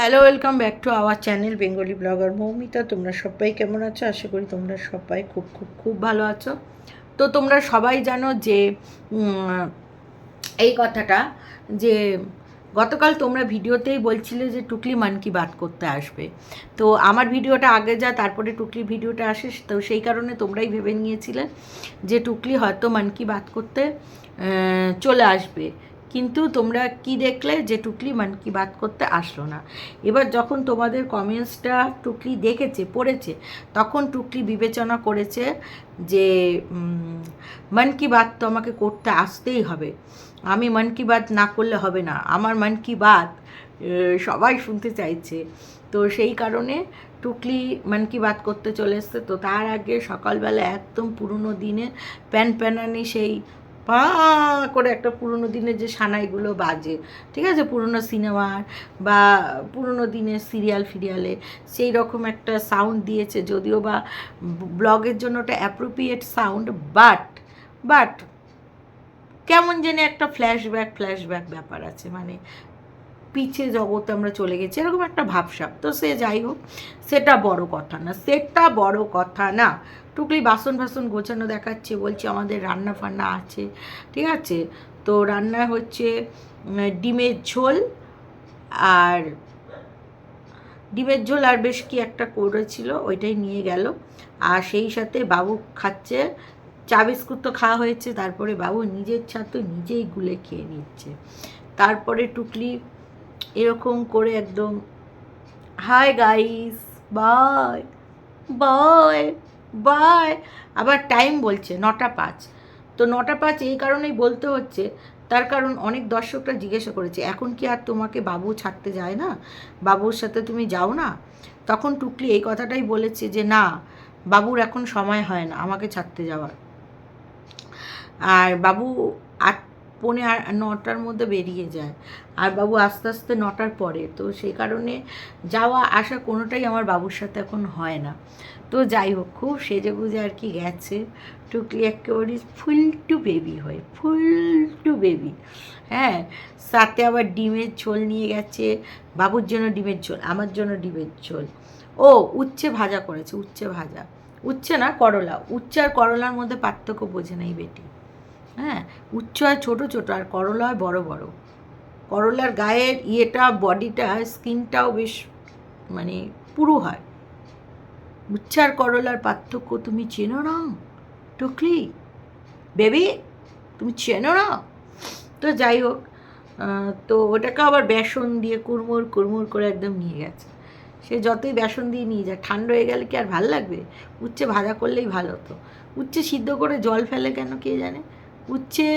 Hello welcome back to our channel Bengali blogger Moumita তোমরা সবাই কেমন আছো? আশা করি তোমরা সবাই খুব খুব খুব ভালো আছো। তো তোমরা সবাই জানো যে এই কথাটা যে, গতকাল তোমরা ভিডিওতেই বলছিলে যে টুকলি মান কি বাত করতে আসবে। তো আমার ভিডিওটা আগে যা, তারপরে টুকলি ভিডিওটা আসে, তো সেই কারণে তোমরাই ভেবে নিয়েছিলে যে টুকলি হয়তো মান কি বাত করতে চলে আসবে। কিন্তু তোমরা কি দেখলে? যে টুকলি মান কি বাত করতে আসলো না। এবার যখন তোমাদের কমেন্টসটা টুকলি দেখেছে, পড়েছে, তখন টুকলি বিবেচনা করেছে যে মন কি বাত তো আমাকে করতে আসতেই হবে। আমি মন কি বাত না করলে হবে না। আমার মন কি বাত সবাই শুনতে চাইছে। তো সেই কারণে টুকলি মন কি বাত করতে চলে এসছে। তো তার আগে সকালবেলা একদম পুরনো দিনে প্যান প্যানানি সেই পা করে একটা পুরনো দিনের যে সানাইগুলো বাজে, ঠিক আছে? পুরনো সিনেমার বা পুরনো দিনের সিরিয়াল ফিরিয়ালে সেই রকম একটা সাউন্ড দিয়েছে যদিও বা ব্লগের জন্য ওটা অ্যাপ্রোপ্রিয়েট সাউন্ড বাট বাট কেমন যেন একটা ফ্ল্যাশব্যাক ফ্ল্যাশব্যাক ব্যাপার আছে। মানে পিছে জগতে আমরা চলে গেছি, এরকম একটা ভাবসাব। তো সে যাই হোক, সেটা বড় কথা না, সেটা বড় কথা না। টুকলি বাসন ফাসন গোছানো দেখাচ্ছে, বলছে আমাদের রান্না ফান্না আছে, ঠিক আছে? তো রান্না হচ্ছে ডিমের ঝোল আর ডিমের ঝোল আর বেশ কি একটা করেছিল ওইটাই নিয়ে গেল। আর সেই সাথে বাবু খাচ্ছে, চা বিস্কুট তো খাওয়া হয়েছে, তারপরে বাবু নিজের তো নিজেই গুলে খেয়ে নিচ্ছে। তারপরে টুকলি এরকম করে একদম, hi guys, bye bye bye. আবার টাইম বলছে নটা পাঁচ। তো নটা পাঁচ এই কারণেই বলতে হচ্ছে, তার কারণ অনেক দর্শকরা জিজ্ঞাসা করেছে, এখন কি আর তোমাকে বাবু ছাড়তে যায় না? বাবুর সাথে তুমি যাও না? তখন টুকলি এই কথাটাই বলেছে যে, না, বাবুর এখন সময় হয় না আমাকে ছাড়তে যাওয়ার। আর বাবু আট পৌনে নটার মধ্যে বেরিয়ে যায়। আর বাবু আস্তে আস্তে নটার পরে। তো সেই কারণে যাওয়া, আসা কোনোটাই আমার বাবুর সাথে এখন হয় না। তো যাই হোক, খুব সেজে গুজে আর কি গেছে। টুকলি একেবারে ফুল টু বেবি হয়, ফুল টু বেবি। হ্যাঁ সাথে আবার ডিমের ঝোল নিয়ে গেছে। বাবুর জন্য ডিমের ঝোল, আমার জন্য ডিমের ঝোল। ও, উচ্ছে ভাজা করেছে, উচ্ছে ভাজা। উচ্ছে না, করলা। উচ্ছে আর করলার মধ্যে পার্থক্য বোঝে নাই বেটি। হ্যাঁ উচ্চ হয় ছোটো ছোটো, আর করলা হয় বড় বড়। করলার গায়ের ইয়েটা, বডিটা, স্কিনটাও বেশ মানে পুরু হয়। উচ্ছে আর করলার পার্থক্য তুমি চেনো না? টুকলি? বেবি, তুমি চেনো না? তো যাই হোক তো ওটাকে আবার বেসন দিয়ে কুড়মুড় কুড়মুড় করে একদম নিয়ে গেছে। সে যতই বেসন দিয়ে নিয়ে যায়, ঠান্ডা হয়ে গেলে কি আর ভালো লাগবে? উচ্ছে ভাজা করলেই ভালো হতো। উচ্ছে সিদ্ধ করে জল ফেলে কেন কে জানে? উচ্ছে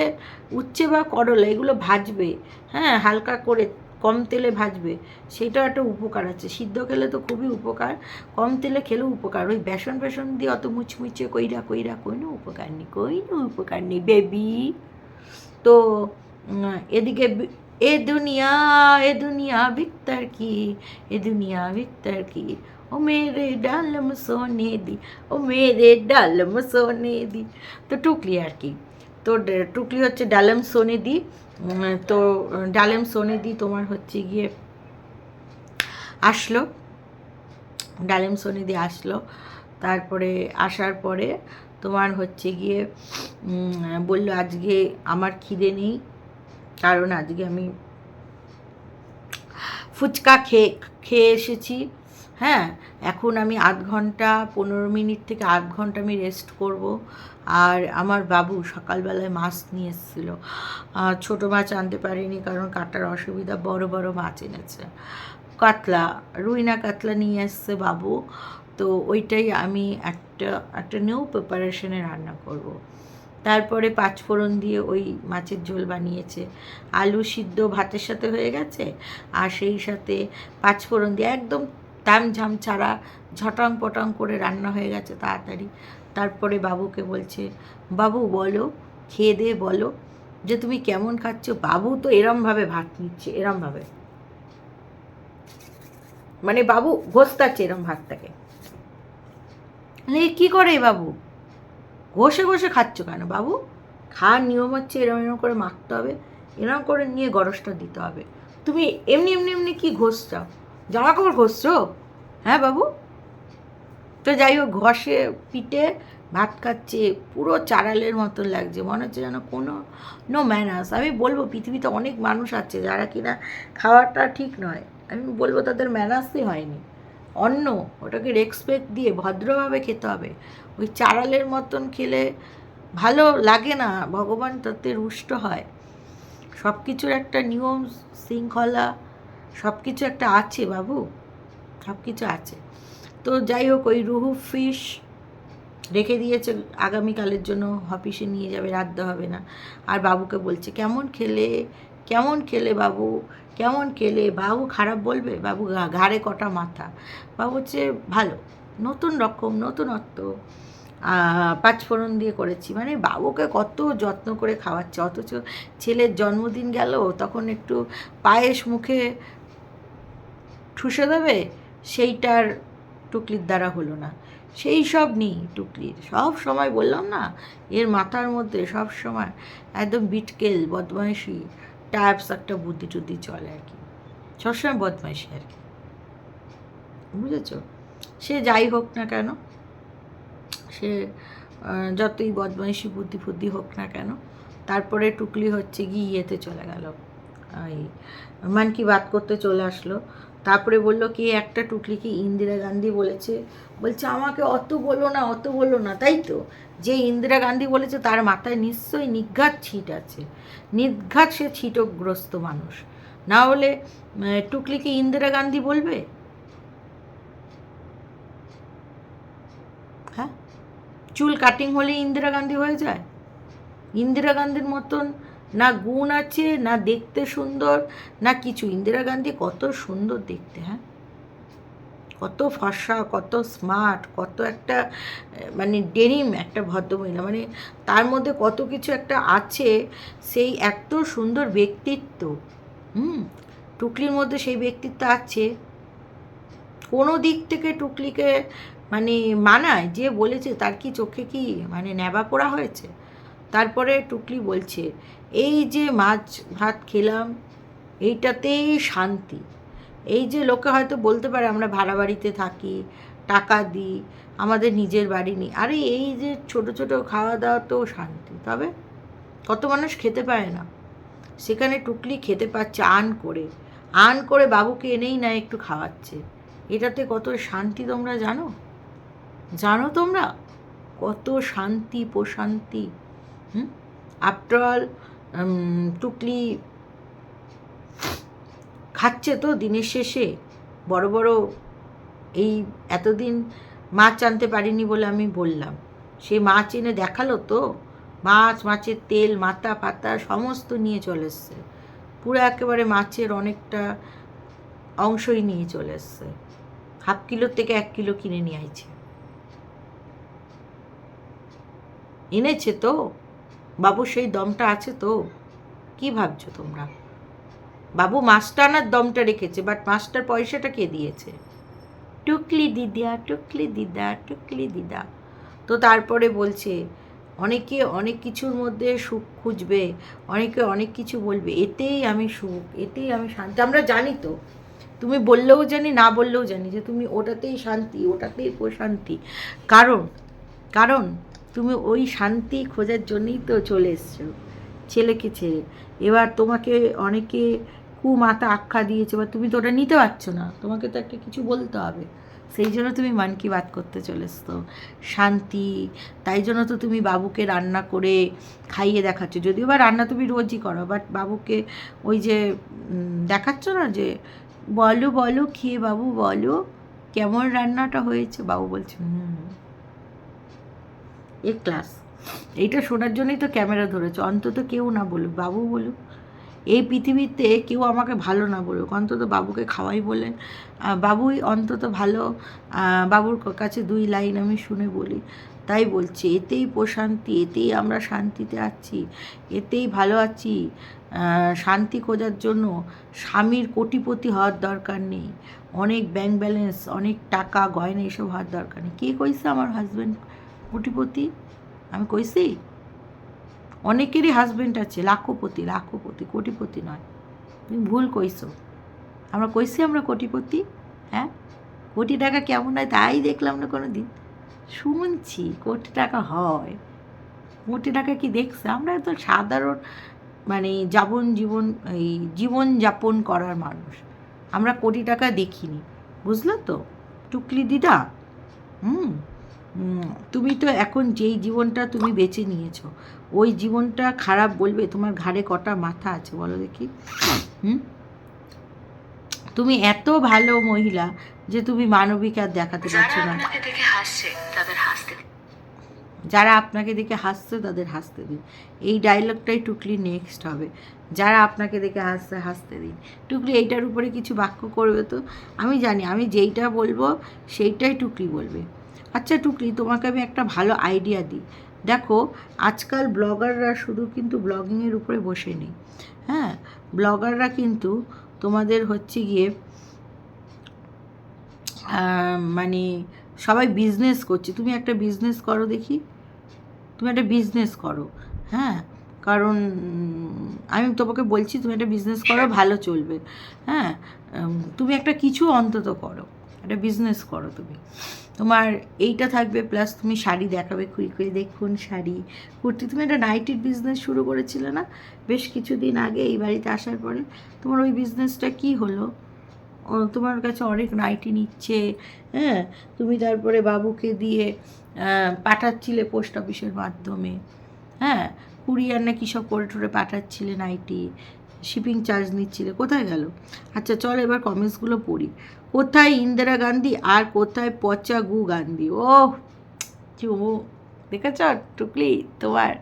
উচ্ছে বা করলা, এগুলো ভাজবে হ্যাঁ হালকা করে কম তেলে ভাজবে, সেটাও একটা উপকার আছে। সিদ্ধ খেলে তো খুবই উপকার, কম তেলে খেলেও উপকার। ওই বেসন বেসন দিয়ে অত মুচমুচে কইরা কইরা কোনো উপকার নেই, কোনো উপকার নেই, বেবি। তো এদিকে এ দুনিয়া এ দুনিয়া বিকতার কি, এ দুনিয়া বিকতার কি? ও মেরে ডালম সোনে দি, ও মেরে ডালম সোনে দি। তো টুকলি আর কি। তো টুকলি হচ্ছে ডালম সোনে দি। তো, ডালেম সোনে দি তোমার হচ্ছে গিয়ে আসলো। ডালেম সোনে দি আসলো। তারপরে আসার পরে তোমার হচ্ছে গিয়ে বলল আজকে আমার খিদে নেই, কারণ আজকে আমি ফুচকা খেয়ে খেয়ে এসেছি। হ্যাঁ এখন আমি আধ ঘণ্টা, পনেরো মিনিট থেকে আধ ঘণ্টা আমি রেস্ট করব। আর আমার বাবু সকালবেলায় মাছ নিয়ে এসেছিল। ছোটো মাছ আনতে পারিনি কারণ কাটার অসুবিধা, বড় বড় মাছ এনেছে। কাতলা, রুইনা কাতলা নিয়ে এসছে বাবু। তো ওইটাই আমি একটা একটা নিউ প্রিপারেশনে রান্না করব। তারপরে পাঁচফোড়ন দিয়ে ওই মাছের ঝোল বানিয়েছে। আলু সিদ্ধ ভাতের সাথে হয়ে গেছে। আর সেই সাথে পাঁচফোড়ন দিয়ে একদম তামঝাম ছাড়া ঝটাং পটাং করে রান্না হয়ে গেছে তাড়াতাড়ি। তারপরে বাবুকে বলছে, বাবু বলো, খেয়ে দিয়ে বলো, যে তুমি কেমন খাচ্ছ? বাবু তো এরমভাবে ভাত নিচ্ছে, এরমভাবে। মানে বাবু ঘষতাচ্ছে এরম ভাতটাকে। কী করে বাবু? ঘষে ঘষে খাচ্ছ কেন বাবু? খাওয়ার নিয়ম হচ্ছে এরম এরম করে মাখতে হবে, এরম করে নিয়ে গরসটা দিতে হবে। তুমি এমনি এমনি এমনি কি ঘষছ? জামা কাপড় ঘষছো? হ্যাঁ বাবু? তো যাই হোক, ঘষে, পিটে, ভাত খাচ্ছে, পুরো চারালের মতন লাগছে। মনে হচ্ছে যেন কোনো নো ম্যানাস আমি বলব, পৃথিবীতে অনেক মানুষ আছে যারা কিনা খাওয়াটা ঠিক নয়। আমি বলব, তাদের ম্যানাসই হয়নি। অন্য ওটাকে রেসপেক্ট দিয়ে ভদ্রভাবে খেতে হবে। ওই চারালের মতন খেলে ভালো লাগে না, ভগবান তাতে রুষ্ট হয়। সব কিছুর একটা নিয়ম, শৃঙ্খলা সব কিছু একটা আছে, বাবু। সব কিছু আছে। তো যাই হোক, ওই রুহু ফিশ রেখে দিয়েছে, আগামীকালের জন্য অফিসে নিয়ে যাবে রাখতে হবে না। আর বাবুকে বলছে, কেমন খেলে? কেমন খেলে বাবু? কেমন খেলে? বাবু খারাপ বলবে? বাবু ঘাড়ে কটা মাথা। বাবু হচ্ছে ভালো, নতুন রকম, নতুনত্ব পাঁচফোড়ন দিয়ে করেছি। মানে বাবুকে কত যত্ন করে খাওয়াচ্ছে, অথচ ছেলের জন্মদিন গেল, তখন একটু পায়েস মুখে ঠুসে দেবে? সেইটার টুকলির দ্বারা হলো না। সেই সব নেই টুকলির সব সময় বললাম না, এর মাথার মধ্যে সব সময় একদম বিটকেল, বদমাইশি টাইপস একটা বুদ্ধি টুদ্ধি চলে আর কি। সবসময় বদমাইশি আর কি। বুঝেছ? সে যাই হোক না কেন, সে যতই বদমাইশি বুদ্ধি ফুদ্ধি হোক না কেন, তারপরে টুকলি হচ্ছে গিয়ে ইয়েতে চলে গেল। এই, মান কি বাত করতে চলে আসলো। তারপরে বলল, কি একটা টুকলি কি ইন্দিরা গান্ধী বলেছে? বলছে, আমাকে অত বলো না, অত বলো না। তাই তো? যে ইন্দিরা গান্ধী বলেছে, তার মাথায় নিশ্চয়ই নিঘাত ছিট আছে। নির্ঘাত সে ছিটগ্রস্ত মানুষ। না হলে টুকলিকে ইন্দিরা গান্ধী বলবে? হ্যাঁ? চুল কাটিং হলে ইন্দিরা গান্ধী হয়ে যায়? ইন্দিরা গান্ধীর মতন না গুণ আছে, না দেখতে সুন্দর, না কিছু। ইন্দিরা গান্ধী কত সুন্দর দেখতে হ্যাঁ? কত ফর্সা, কত স্মার্ট, কত একটা মানে ডেনিম একটা ভদ্রমহিলা। মানে তার মধ্যে কত কিছু একটা আছে, সেই এত সুন্দর ব্যক্তিত্ব, হুম? টুকলির মধ্যে সেই ব্যক্তিত্ব আছে। কোনো দিক থেকে টুকলিকে মানে মানায়, যে বলেছে তার কি চোখে কি মানে নেবা পোড়া হয়েছে? তারপরে টুকলি বলছে এই যে মাছ ভাত খেলাম, এইটাতেই শান্তি। এই যে লোকে হয়তো বলতে পারে আমরা ভাড়া বাড়িতে থাকি, টাকা দিই, আমাদের নিজের বাড়ি নেই। আরে এই যে ছোট ছোট খাওয়া দাওয়া তো শান্তি। তবে কত মানুষ খেতে পারে না। সেখানে টুকলি খেতে পাচ্ছে আন করে। আন করে বাবুকে এনেই না একটু খাওয়াচ্ছে। এটাতে কত শান্তি তোমরা জানো? জানো তোমরা? কত শান্তি, প্রশান্তি। হুম? আফটার অল টুকলি খাচ্ছে তো দিনের শেষে। বড় বড় এই এতদিন মাছ আনতে পারিনি বলে আমি বললাম। সে মাছ এনে দেখাল তো, মাছ, মাছের তেল, মাথা, পাতা সমস্ত নিয়ে চলে এসছে। পুরো একেবারে মাছের অনেকটা অংশই নিয়ে চলে এসছে। হাফ কিলোর থেকে এক কিলো কিনে নিয়ে আইছে। এনেছে তো? বাবু, সেই দমটা আছে তো? কি ভাবছ তোমরা? বাবু মাছটা আনার দমটা রেখেছে বাট মাছটার পয়সাটা কে দিয়েছে? টুকলি দিদা টুকলি দিদা টুকলি দিদা। তো তারপরে বলছে, অনেকে অনেক কিছুর মধ্যে সুখ খুঁজবে, অনেকে অনেক কিছু বলবে, এতেই আমি সুখ, এতেই আমি শান্তি। আমরা জানি তো, তুমি বললেও জানি, না বললেও জানি যে তুমি ওটাতেই শান্তি, ওটাতেই প্রশান্তি। কারণ কারণ তুমি ওই শান্তি খোঁজার জন্যই তো চলে এসছো, ছেলেকে ছেড়ে। এবার তোমাকে অনেকে কুমাতা আখ্যা দিয়েছে বা তুমি তো ওটা নিতে পারছ না। তোমাকে তো একটা কিছু বলতে হবে। সেই জন্য তুমি মান কি বাত করতে চলেছো শান্তি, তাই জন্য তো তুমি বাবুকে রান্না করে খাইয়ে দেখাচ্ছ। যদিও বা রান্না তুমি রোজই করো বাট বাবুকে ওই যে দেখাচ্ছ না যে, বলো বলো, খেয়ে বাবু, বলো, কেমন রান্নাটা হয়েছে? বাবু বলছে হুম। এ ক্লাস এইটা শোনার জন্যই তো ক্যামেরা ধরেছে। অন্তত কেউ না বলুক, বাবু বলুক। এই পৃথিবীতে কেউ আমাকে ভালো না বলুক। অন্তত বাবুকে খাওয়াই বলেন। বাবুই অন্তত ভালো। বাবুর কাছে দুই লাইন আমি শুনে বলি। তাই বলছি, এতেই প্রশান্তি, এতেই আমরা শান্তিতে আছি, এতেই ভালো আছি। শান্তি খোঁজার জন্য স্বামীর কোটিপতি হওয়ার দরকার নেই। অনেক ব্যাংক ব্যালেন্স অনেক টাকা, গয়না এসব হওয়ার দরকার নেই। কে কইছে আমার হাজব্যান্ড কোটিপতি? আমি কইছি? অনেকেরই হাজবেন্ড আছে লাখপতি লাখপতি কোটিপতি নয়। তুমি ভুল কইছো। আমরা কইছি আমরা কোটিপতি? হ্যাঁ? কোটি টাকা কেমন হয় তাই দেখলাম না কোনো দিন শুনছি কোটি টাকা হয়। কোটি টাকা কি দেখছে? আমরা তো সাধারণ মানে যাপন জীবন এই জীবনযাপন করার মানুষ। আমরা কোটি টাকা দেখিনি। বুঝলে তো? টুকলি দিদা? হুম, তুমি তো এখন যেই জীবনটা তুমি বেছে নিয়েছো ওই জীবনটা খারাপ বলবে তোমার ঘাড়ে কটা মাথা আছে বলো দেখি। হুম? তুমি এত ভালো মহিলা যে তুমি মানবিক আর দেখাতে পারছ না। যারা আপনাকে দেখে হাসছে তাদের হাসতে দিন। এই ডায়লগটাই টুকলি নেক্সট হবে। যারা আপনাকে দেখে হাসছে হাসতে দিন। টুকলি এইটার উপরে কিছু বাক্য করবে তো? আমি জানি আমি যেইটা বলব সেইটাই টুকলি বলবে। আচ্ছা টুকলি, তোমাকে আমি একটা ভালো আইডিয়া দিই। দেখো, আজকাল ব্লগাররা শুধু কিন্তু ব্লগিংয়ের উপরে বসে নেই। হ্যাঁ ব্লগাররা কিন্তু তোমাদের হচ্ছে গিয়ে মানে সবাই বিজনেস করছে। তুমি একটা বিজনেস করো দেখি। তুমি একটা বিজনেস করো। হ্যাঁ কারণ আমি তোমাকে বলছি, তুমি একটা বিজনেস করো, ভালো চলবে। হ্যাঁ তুমি একটা কিছু অন্তত করো। একটা বিজনেস করো তুমি। তোমার এইটা থাকবে প্লাস তুমি শাড়ি দেখাবে, খুই খুই দেখুন শাড়ি। কুর্তি, তুমি একটা নাইটির বিজনেস শুরু করেছিলে না? বেশ কিছুদিন আগে এই বাড়িতে আসার পরে তোমার ওই বিজনেসটা কি হলো? তোমার কাছে অনেক নাইটি নিচ্ছে হ্যাঁ? তুমি তারপরে বাবুকে দিয়ে পাঠাচ্ছিলে পোস্ট অফিসের মাধ্যমে হ্যাঁ? কুরিয়ার না কী সব করে টরে পাঠাচ্ছিলে নাইটি শিপিং চার্জ নিচ্ছিলে, কোথায় গেল? আচ্ছা চল এবার কমেন্টসগুলো পড়ি। কোথায় ইন্দিরা গান্ধী আর কোথায় পচা গু গান্ধী ও ও, দেখেছ? টুকলি তোমার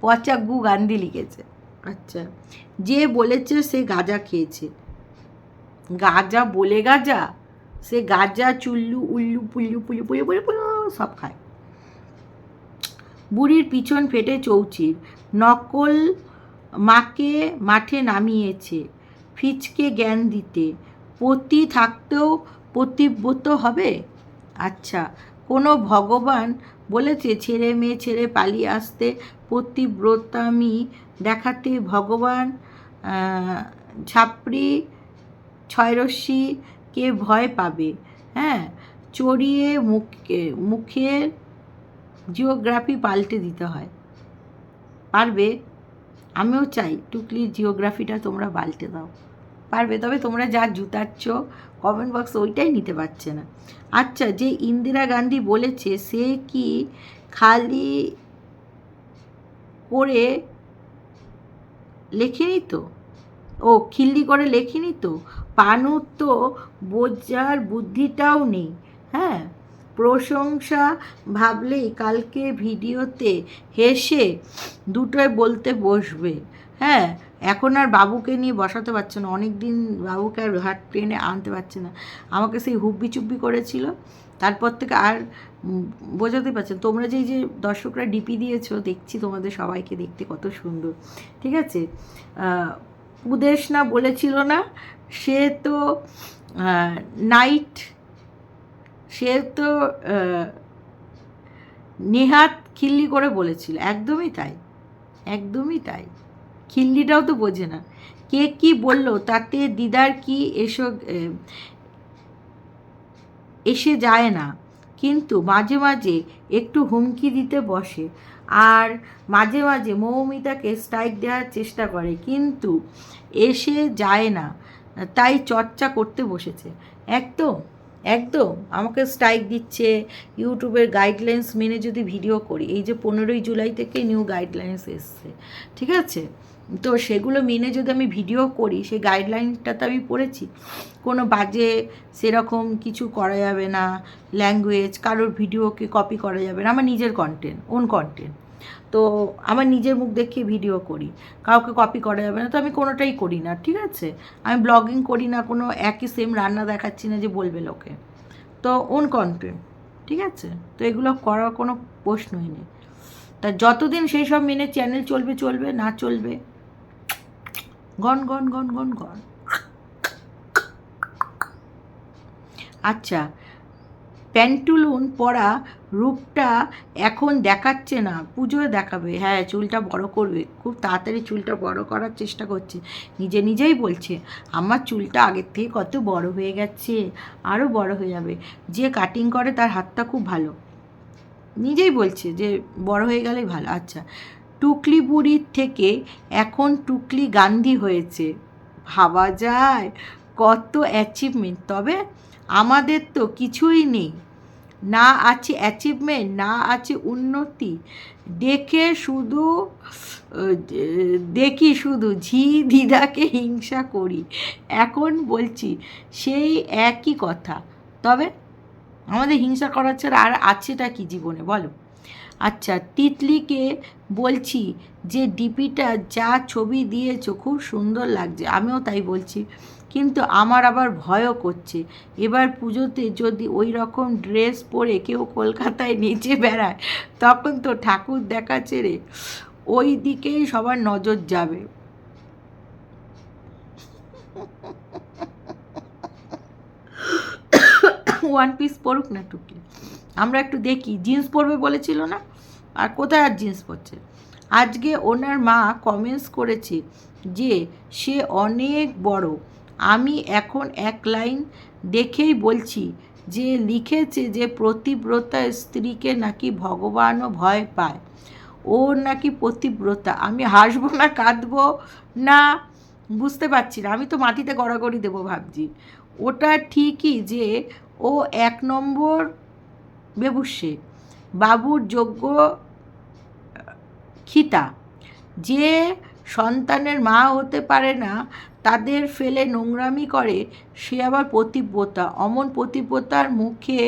পচা গু গান্ধী লিখেছে। আচ্ছা যে বলেছে সে গাজা খেয়েছে। গাজা বলে গাজা? সে গাজা, চুল্লু, উল্লু, পুল্লু পুল্লু পুল্লু পুল্লু পুল্লু, সব খায়। বুড়ির পিছন ফেটে চৌচির। নকল মাকে মাঠে নামিয়েছে, ফিচকে জ্ঞান দিতে। পতি থাকতেও পতিব্রত হবে? আচ্ছা কোনো ভগবান বলেছে ছেলে মেয়ে ছেড়ে পালিয়ে আসতে পতিব্রতামি দেখাতে ভগবান ছাপড়ি ছয়রশ্মি কে ভয় পাবে? হ্যাঁ চড়িয়ে মুখে মুখের জিওগ্রাফি পাল্টে দিতে হয়। পারবে? আমিও চাই টুকলির জিওগ্রাফিটা তোমরা পাল্টে দাও। পারবে? তবে তোমরা যা জুতাচ্ছ কমেন্ট বক্স ওইটাই নিতে পারছে না। আচ্ছা যে ইন্দিরা গান্ধী বলেছে, সে কি খালি করে লেখেনি তো? ও, খিল্লি করে লেখিনি তো? পানুর তো বোঝার বুদ্ধিটাও নেই হ্যাঁ? প্রশংসা ভাবলেই কালকে ভিডিওতে হেসে দুটোয় বলতে বসবে। হ্যাঁ এখন আর বাবুকে নিয়ে বসাতে পারছে না। অনেক দিন বাবুকে আর হাট ট্রেনে আনতে পারছে না। আমাকে সেই হুব্বি চুব্বি করেছিল। তারপর থেকে আর বোঝাতে পারছেন তোমরা যেই যে দর্শকরা ডিপি দিয়েছ, দেখছি তোমাদের সবাইকে দেখতে কত সুন্দর। ঠিক আছে? উদেশ না বলেছিল না? সে তো নাইট সে তো নেহাত খিল্লি করে বলেছিল। একদমই তাই একদমই তাই। খিল্লিটাও তো বোঝে না। কে কি বলল তাতে দিদার কি এসো আহ, এসে যায় না। কিন্তু মাঝে মাঝে একটু হুমকি দিতে বসে। আর মাঝে মাঝে মৌমিতাকে স্ট্রাইক দেওয়ার চেষ্টা করে কিন্তু এসে যায় না। তাই চর্চা করতে বসেছে। একদম। একদম, আমাকে স্ট্রাইক দিচ্ছে। ইউটিউবের গাইডলাইন্স মেনে যদি ভিডিও করি, এই যে পনেরোই জুলাই থেকে নিউ গাইডলাইন্স এসছে, ঠিক আছে? তো সেগুলো মেনে যদি আমি ভিডিও করি, সেই গাইডলাইনটা তো আমি পড়েছি, কোনো বাজে সেরকম কিছু করা যাবে না ল্যাঙ্গুয়েজ কারোর ভিডিওকে কপি করা যাবে না, আমার নিজের কন্টেন্ট ওন কন্টেন্ট তো আমার নিজের মুখ দেখিয়ে ভিডিও করি। কাউকে কপি করা যাবে না, তো আমি কোনোটাই করি না, ঠিক আছে? আমি ব্লগিং করি না, কোনো একই সেম রান্না দেখাচ্ছি না যে বলবে লোকে। তো ওন কন্টেন্ট ঠিক আছে? তো এগুলো করার কোনো প্রশ্নই নেই। তা যতদিন সেই সব মেনে চ্যানেল চলবে চলবে, না চলবে gone gone gone gone gone আচ্ছা প্যান্টুলুন পরা রূপটা এখন দেখাচ্ছে না, পুজোয় দেখাবে। হ্যাঁ চুলটা বড় করবে। খুব তাড়াতাড়ি চুলটা বড় করার চেষ্টা করছে। নিজে নিজেই বলছে, আমার চুলটা আগের থেকে কত বড় হয়ে গেছে আরও বড় হয়ে যাবে। যে কাটিং করে তার হাতটা খুব ভালো। নিজেই বলছে যে, বড় হয়ে গেলেই ভালো। আচ্ছা টুকলি বুড়ির থেকে এখন টুকলি গান্ধী হয়েছে। ভাবা যায়, কত অ্যাচিভমেন্ট তবে আমাদের তো কিছুই নেই। না আছে অ্যাচিভমেন্ট না আছে উন্নতি। দেখে শুধু দেখি শুধু, ঝি দিদাকে হিংসা করি। এখন বলছি, সেই একই কথা। তবে আমাদের হিংসা করার ছাড়া আর আছেটা কি জীবনে? বলো। আচ্ছা তিতলিকে বলছি যে, ডিপিটা যা ছবি দিয়েছ, খুব সুন্দর লাগছে। আমিও তাই বলছি। কিন্তু আমার আবার ভয়ও করছে। এবার পুজোতে যদি ওই রকম ড্রেস পরে কেউ কলকাতায় নেচে বেড়ায়, তখন তো ঠাকুর দেখা ছেড়ে ওই দিকেই সবার নজর যাবে। ওয়ান পিস পরুক না টুকলি আমরা একটু দেখি, জিন্স পরবে বলেছিল না? আর কোথায় আর জিন্স পরছে? আজকে ওনার মা কমেন্টস করেছে যে সে অনেক বড়। আমি এখন এক লাইন দেখেই বলছি যে লিখেছে যে প্রতিব্রতা স্ত্রীকে নাকি ভগবানও ভয় পায়। ও নাকি প্রতিব্রতা। আমি হাসবো না, কাঁদবো না, বুঝতে পারছি না। আমি তো মাটিতে গড়াগড়ি দেবো ভাবছি। ওটা ঠিকই যে ও এক নম্বর বেবুসে বাবুর যোগ্য খিতা। যে সন্তানের মা হতে পারে না তাদের ফেলে নোংরামি করে সে আবার পতিব্রতা অমন পতিব্রতার মুখে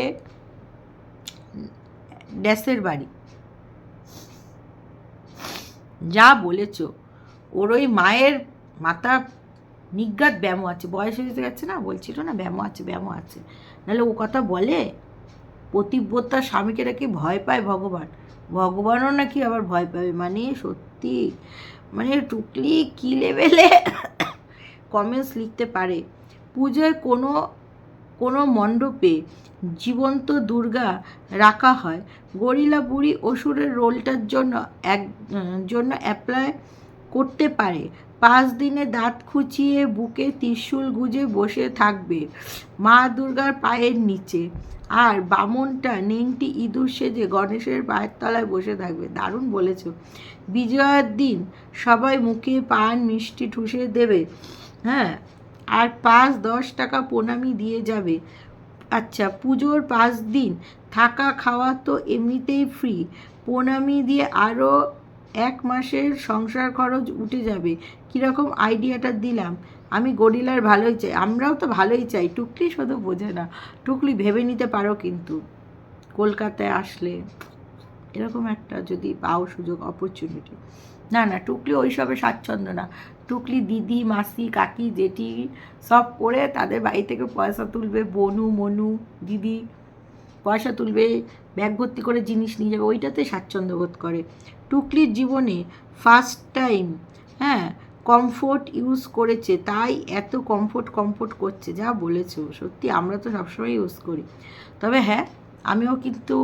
ড্যাসের বাড়ি। যা বলেছ, ওর ওই মায়ের মাথা নিজ্ঞাত ব্যামো আছে। বয়স হয়ে গেছে না? বলছিল না, ব্যামো আছে ব্যামো আছে। নাহলে ও কথা বলে? পতিব্রতার স্বামীকে নাকি ভয় পায় ভগবান। ভগবানও নাকি আবার ভয় পাবে। মানে সত্যি মানে টুকলি কী লেভেলে কমেন্টস লিখতে পারে। পুজোয় কোনো কোনো মণ্ডপে জীবন্ত দুর্গা রাখা হয়। গরিলা বুড়ি অসুরের রোলটার জন্য এক, জন্য অ্যাপ্লাই করতে পারে। পাঁচ দিনে দাঁত খুঁচিয়ে বুকে ত্রিশূল গুজে বসে থাকবে মা দুর্গার পায়ের নিচে। আর বামনটা নেংটি ইঁদুর সেজে গণেশের পায়ের তলায় বসে থাকবে। দারুণ বলেছ। বিজয়ার দিন সবাই মুখে পান, মিষ্টি ঠুসে দেবে। হ্যাঁ আর পাঁচ দশ টাকা প্রণামী দিয়ে যাবে। আচ্ছা পুজোর পাঁচ দিন থাকা খাওয়া তো এমনিতেই ফ্রি প্রণামী দিয়ে আরও এক মাসের সংসার খরচ উঠে যাবে। কীরকম আইডিয়াটা দিলাম? আমি গরিলার ভালোই চাই, আমরাও তো ভালোই চাই। টুকলি শুধু বোঝে না, টুকলি ভেবে নিতে পারো কিন্তু। কলকাতায় আসলে এরকম একটা যদি পাও সুযোগ অপরচুনিটি না না, টুকলি ওইসবে স্বাচ্ছন্দ্য না। টুকলি দিদি, মাসি, কাকি, জেঠি সব করে তাদের বাড়ি থেকে পয়সা তুলবে, বনু, মনু, দিদি পয়সা তুলবে, ব্যাগ ভর্তি করে জিনিস নিয়ে যাবে, ওইটাতে স্বাচ্ছন্দ্য বোধ করে। টুকলির জীবনে ফার্স্ট টাইম হ্যাঁ কমফোর্ট ইউজ করেছে, তাই এত কমফোর্ট কমফোর্ট করছে, যা বলেছ, সত্যি আমরা তো সবসময় ইউজ করি। তবে হ্যাঁ আমিও কিন্তু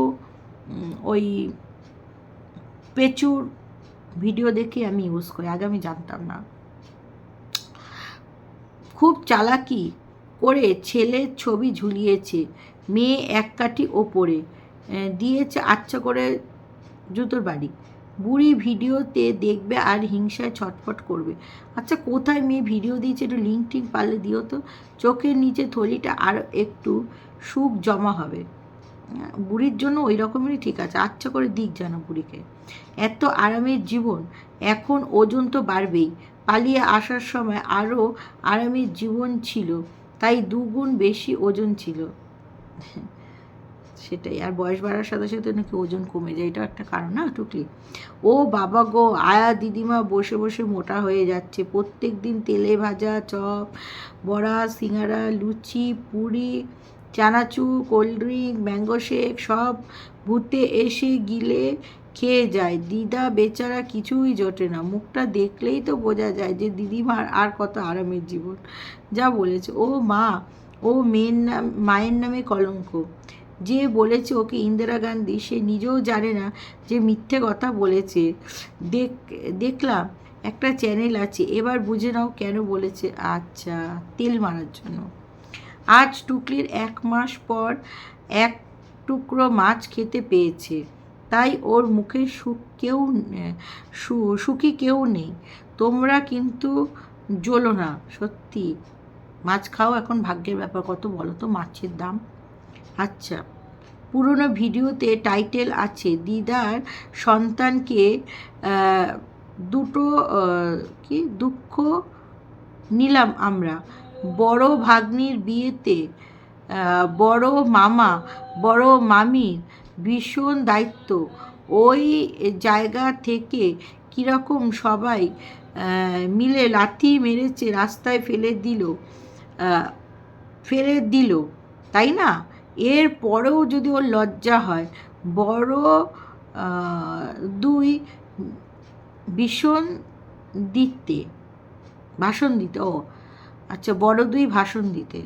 ওই প্রচুর ভিডিও দেখে আমি ইউজ করি, আগে আমি জানতাম না। খুব চালাকি করে ছেলের ছবি ঝুলিয়েছে, মেয়ে এক কাঠি ওপরে দিয়েছে আচ্ছা করে জুতোর বাড়ি। বুড়ি ভিডিওতে দেখবে আর হিংসায় ছটফট করবে। আচ্ছা কোথায় মেয়ে ভিডিও দিয়েছে? একটু লিঙ্ক টিঙ্ক পারলে দিও তো। চোখের নিচে থলিটা আর একটু সুখ জমা হবে। বুড়ির জন্য ওই রকমেরই ঠিক আছে। আচ্ছা করে দিক যেন বুড়িকে। এত আরামের জীবন, এখন ওজন তো বাড়বেই। পালিয়ে আসার সময় আরও আরামের জীবন ছিল, তাই দুগুণ বেশি ওজন ছিল। সেটাই, আর বয়স বাড়ার সাথে সাথে নাকি ওজন কমে যায় এটা একটা কারণ না টুকলি? ও বাবা গো, আয়া দিদিমা বসে বসে মোটা হয়ে যাচ্ছে, প্রত্যেক দিন তেলে ভাজা, চপ, বড়া, সিঙ্গারা, লুচি, পুরি, চানাচুর, কোল্ড ড্রিঙ্ক, ম্যাঙ্গো শেক, সব ভূতে এসে গিলে খেয়ে যায়। দিদা বেচারা কিছুই জোটে না। মুখটা দেখলেই তো বোঝা যায় যে দিদিমার আর কত আরামের জীবন। যা বলেছে। ও মা, ও মেয়ের নাম, মায়ের নামে কলঙ্ক। যে বলেছে ওকে ইন্দিরা গান্ধী, সে নিজেও জানে না যে মিথ্যে কথা বলেছে। দেখ, দেখলাম একটা চ্যানেল আছে, এবার বুঝে নাও কেন বলেছে। আচ্ছা তেল মারার জন্য। আজ টুকলির এক মাস পর এক টুকরো মাছ খেতে পেয়েছে। তাই ওর মুখে সুখ কেউ সুখী কেউ নেই। তোমরা কিন্তু জ্বলো না, সত্যি। মাছ খাও, এখন ভাগ্যের ব্যাপার। কত বলো তো মাছের দাম? আচ্ছা পুরনো ভিডিওতে টাইটেল আছে, দিদার সন্তানকে দুটো কি? দুঃখ নিলাম আমরা। বড় ভাগ্নির বিয়েতে বড় মামা, বড় মামির ভীষণ দায়িত্ব। ওই জায়গা থেকে কীরকম সবাই মিলে লাথি মেরেছে রাস্তায় ফেলে দিল ফেলে দিল, তাই না? এর পরেও যদি ওর লজ্জা হয়, বড় দুই ভীষণ দিতে, ভাষণ দিতে, ও আচ্ছা বড় দুই ভাষণ দিতে।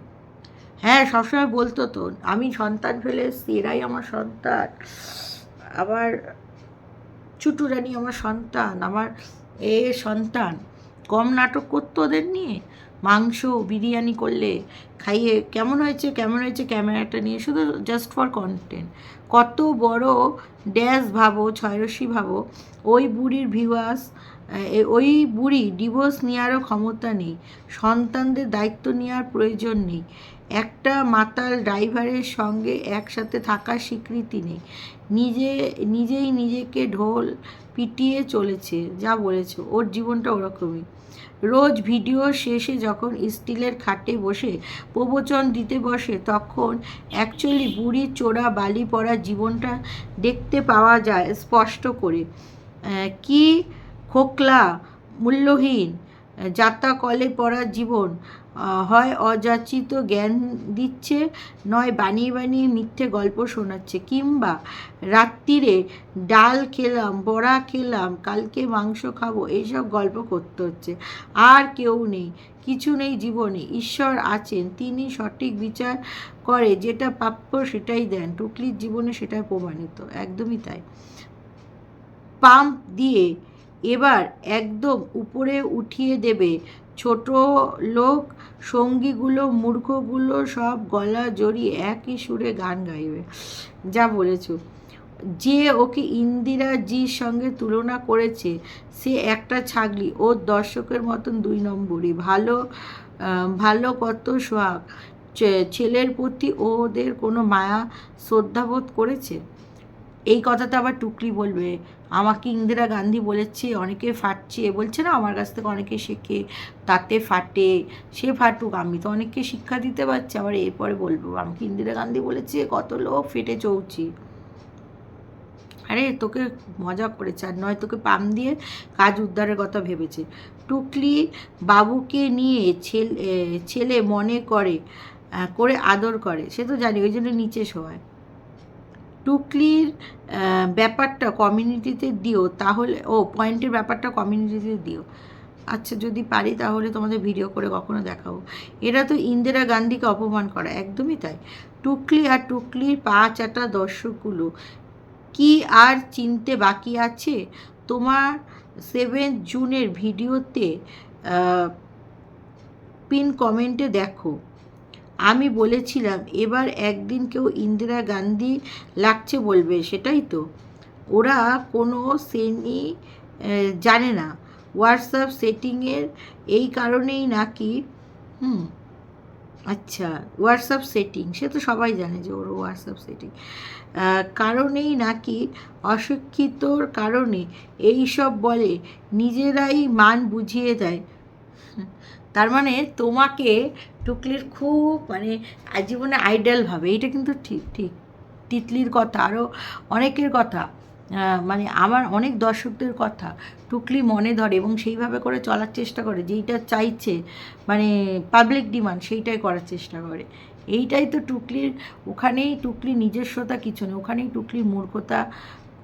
হ্যাঁ সবসময় বলতো তো, আমি সন্তান ফেলে এসছি, এরাই আমার সন্তান। আমার ছুটু রানী আমার সন্তান, আমার এ সন্তান। কম নাটক করতো ওদের নিয়ে, মাংস, বিরিয়ানি করলে, খাইয়ে, কেমন হয়েছে কেমন হয়েছে ক্যামেরাটা নিয়ে, শুধু জাস্ট ফর কন্টেন্ট কত বড় ড্যাশ ভাবো ছয়রশি ভাবো, ওই বুড়ির ভিউয়ার্স ওই বুড়ি ডিভোর্স নেওয়ারও ক্ষমতা নেই, সন্তানদের দায়িত্ব নেওয়ার প্রয়োজন নেই। একটা মাতাল ড্রাইভারের সঙ্গে একসাথে থাকার স্বীকৃতি নেই। নিজে, নিজেই নিজেকে ঢোল পিটিয়ে চলেছে, যা বলেছে। ওর জীবনটা ওরকমই। রোজ ভিডিও শেষে যখন স্টিলের খাটে বসে প্রবচন দিতে বসে, তখন অ্যাকচুয়ালি বুড়ি চোরা বালি পড়া জীবনটা দেখতে পাওয়া যায় স্পষ্ট করে। কি খোকলা, মূল্যহীন যাতা কলে পড়া জীবন হয় অযাচিত জ্ঞান দিচ্ছে, নয় বানিয়ে বানিয়ে মিথ্যে গল্প শোনাচ্ছে। কিংবা রাত্রিরে ডাল খেলাম, বড়া খেলাম, কালকে মাংস খাব, এইসব গল্প করতে হচ্ছে। আর কেউ নেই, কিছু নেই জীবনে। ঈশ্বর আছেন, তিনি সঠিক বিচার করে, যেটা প্রাপ্য সেটাই দেন। টুকলির জীবনে সেটাই প্রমাণিত, একদমই তাই। পাম্প দিয়ে এবার একদম উপরে উঠিয়ে দেবে ছোট লোক, সঙ্গীগুলো, মূর্খগুলো সব গলা জড়িয়ে একই সুরে গান গাইবে। যা বলেছ। যে ওকে ইন্দিরা জির সঙ্গে তুলনা করেছে, সে একটা ছাগলি, ওর দর্শকের মতন দুই নম্বরই। ভালো ভালো কত সোহাগ। ছেলের প্রতি ওদের কোনো মায়া শ্রদ্ধাবোধ করেছে? এই কথাটা আবার টুকলি বলবে। আমাকে ইন্দিরা গান্ধী বলেছে, অনেকে ফাটছে। এ বলছে না, আমার কাছ থেকে অনেকে শেখে, তাতে ফাটে, সে ফাটুক, আমি তো অনেককে শিক্ষা দিতে পারছি, আবার এরপরে বলব, আমাকে ইন্দিরা গান্ধী বলেছে, কত লোক ফেটে চৌচি। আরে, তোকে মজা করেছে, আর নয় তোকে পাম দিয়ে কাজ উদ্ধারের কথা ভেবেছে। টুকলি বাবুকে নিয়ে ছেলে ছেলে মনে করে করে আদর করে, সে তো জানি, ওই জন্য নিচে শোয়ায় টুকলির ব্যাপারটা কমিউনিটিতে দিও, তাহলে, ও পয়েন্টের ব্যাপারটা কমিউনিটিতে দিও। আচ্ছা যদি পারি তাহলে তোমাদের ভিডিও করে কখনো দেখাবো এরা তো ইন্দিরা গান্ধীকে অপমান করা, একদমই তাই। টুকলি আর টুকলির পা চাটা দর্শকগুলো, কি আর চিনতে বাকি আছে? তোমার সেভেন জুনের ভিডিওতে পিন কমেন্টে দেখো। আমি বলেছিলাম, এবার একদিন কেউ ইন্দিরা গান্ধী লাগছে বলবে। সেটাই তো। ওরা কোনো শ্রেণি জানে না। হোয়াটসঅ্যাপ সেটিংয়ের এই কারণেই নাকি, হুম আচ্ছা হোয়াটসঅ্যাপ সেটিং, সে তো সবাই জানে যে ওর হোয়াটসঅ্যাপ সেটিং। কারণেই নাকি অশিক্ষিতর কারণে এই সব বলে নিজেরাই মান বুঝিয়ে দেয়। তার মানে তোমাকে টুকলির খুব মানে জীবনে আইডাল ভাবে, এইটা কিন্তু ঠিক ঠিক তিতলির কথা আরও অনেকের কথা মানে আমার অনেক দর্শকদের কথা, টুকলি মনে ধরে এবং সেইভাবে করে চলার চেষ্টা করে, যেইটা চাইছে মানে পাবলিক ডিমান্ড সেইটাই করার চেষ্টা করে। এইটাই তো টুকলির, ওখানেই টুকলি নিজস্বতা কিছু নেই, ওখানেই টুকলির মূর্খতা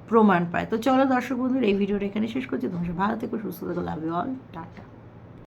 প্রমাণ পায়। তো চলো দর্শক বন্ধুর, এই ভিডিওটা এখানে শেষ করছি। তোমার ভালো থেকো, সুস্থ থেকো লাভ অল টাটা।